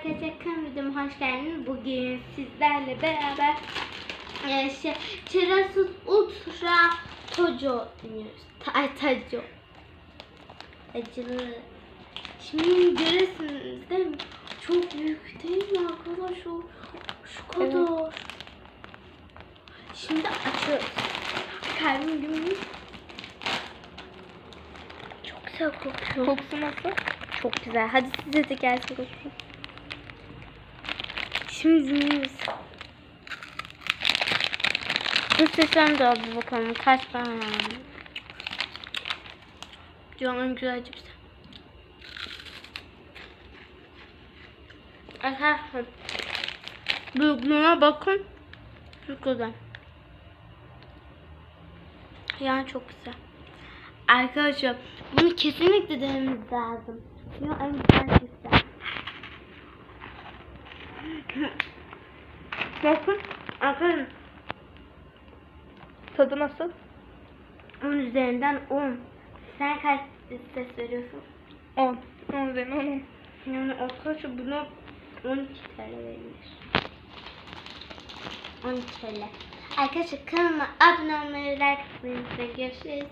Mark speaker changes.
Speaker 1: arkadaşlar kanalıma hoş geldiniz. Bugün sizlerle beraber e, şey, Terrasus Ultra Tojo oynuyoruz. Ta- Ay Tajo. Acılı. Şimdi görürsünüz değil mi? Çok büyük değil mi arkadaşlar? Şu kadar. Şimdi açıyoruz. Kalbim gümrük. Çok güzel kokuyor.
Speaker 2: Kokusu nasıl?
Speaker 1: Çok güzel. Hadi size de gelsin kokusu. Şimdi. Bu sesten de al bir bakalım. Kaç tane var? Canım güzel cips. Arkadaşlar. Büyüklüğüne bakın. Çok güzel. Yani çok güzel. Arkadaşlar bunu kesinlikle denememiz lazım. Ya en güzel güzel. Bakın arkadaşlar
Speaker 2: Tadı nasıl?
Speaker 1: 10 üzerinden 10. Sen kaç ses veriyorsun?
Speaker 2: 10. 10 üzerinden 10.
Speaker 1: Yani arkadaşlar buna 12 TL verilir. 12 TL. Arkadaşlar kanalıma abone olmayı, like atmayı unutmayın. Görüşürüz.